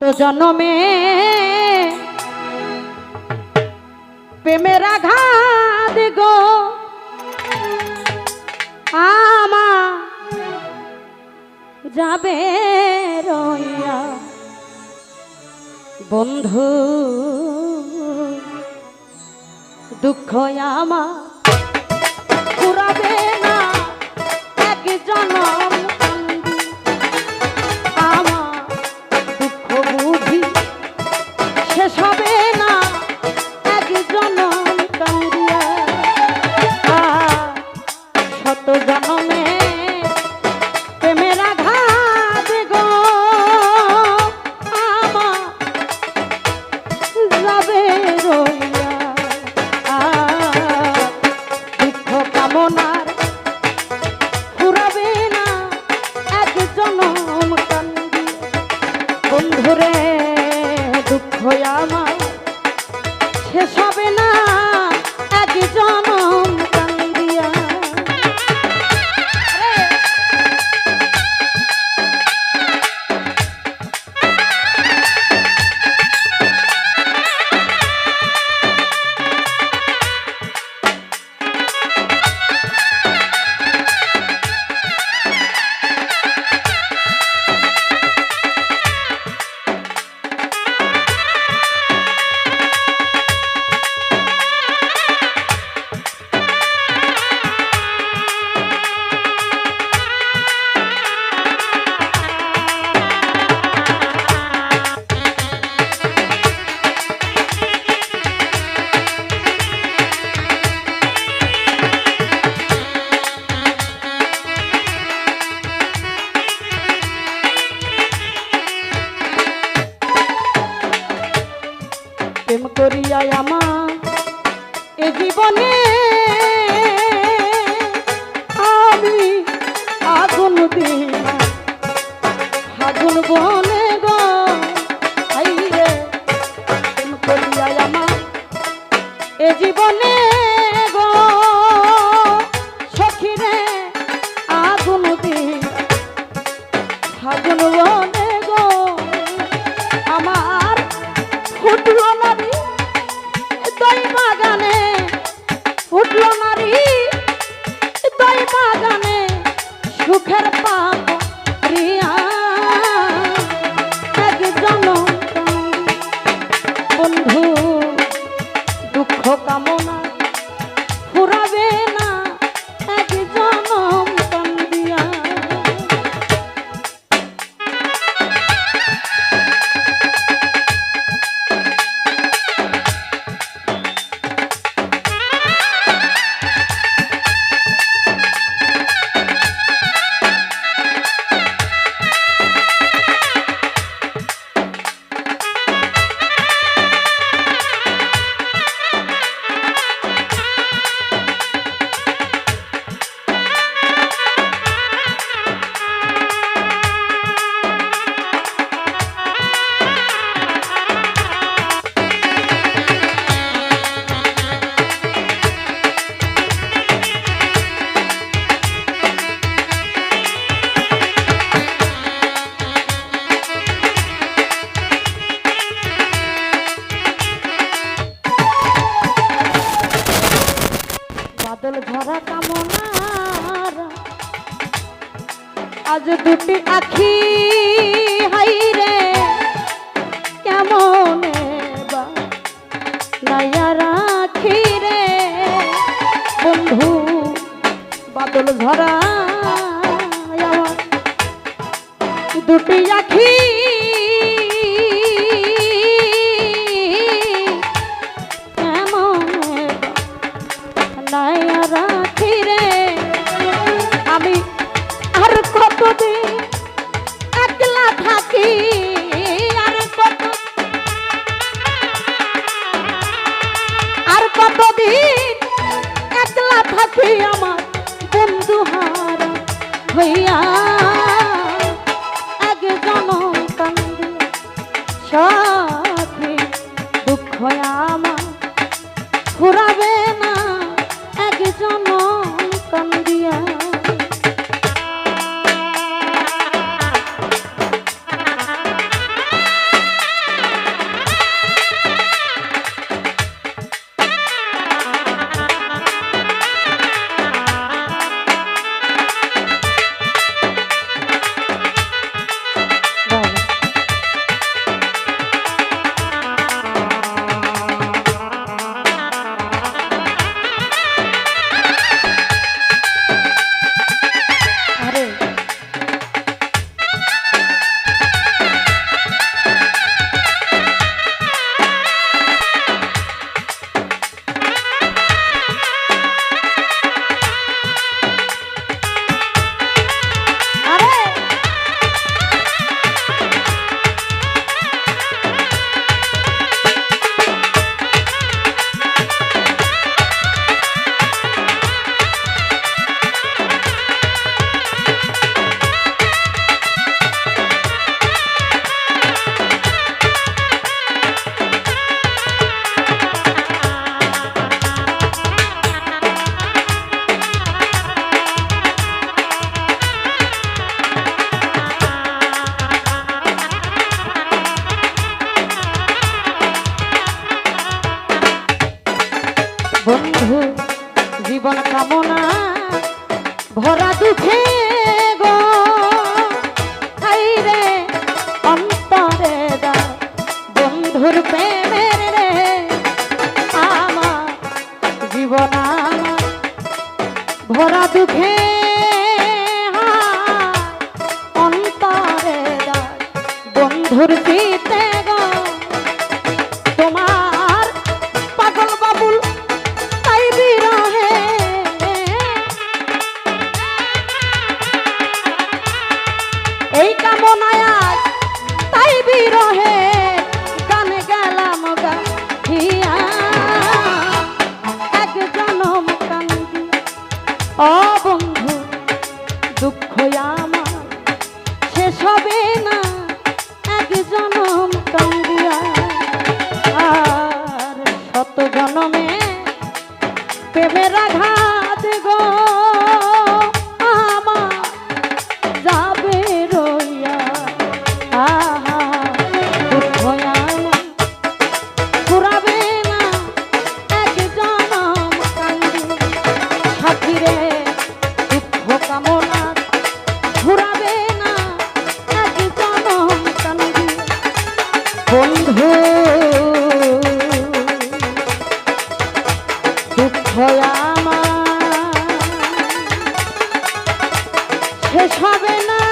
তো জনমে প্রেমের আঘাত গো। আমা যাবে রইয়া বন্ধু দুঃখ আমা দুঃখ আমার শেষ হবে না প্রেম করিয়া আমার এ জীবনে আমি আগুন আগুন বনে গো, হাইরে প্রেম করিয়া আমার এ জীবনে আমার নারী দই বাগানে সুখের পাপ ঝরা কামনার। আজ দুটি আখি হাই রে, কেমন নাইয়া রাখি রে? বন্ধু, বাদল আমার। দুটি আখি কতদিন একলা থাকি আমার বন্ধু হারা হইয়া? এক জনম কান্দি সাথে দুঃখ আমার। ফুরাবে বন্ধু, জীবন কামনা, ভরা দুঃখে গো। অন্তরে দা বন্ধুর প্রেমের রে। আমার জীবন ভরা দুঃখে প্রেমের রাধা ভয়ামা সে সবে না।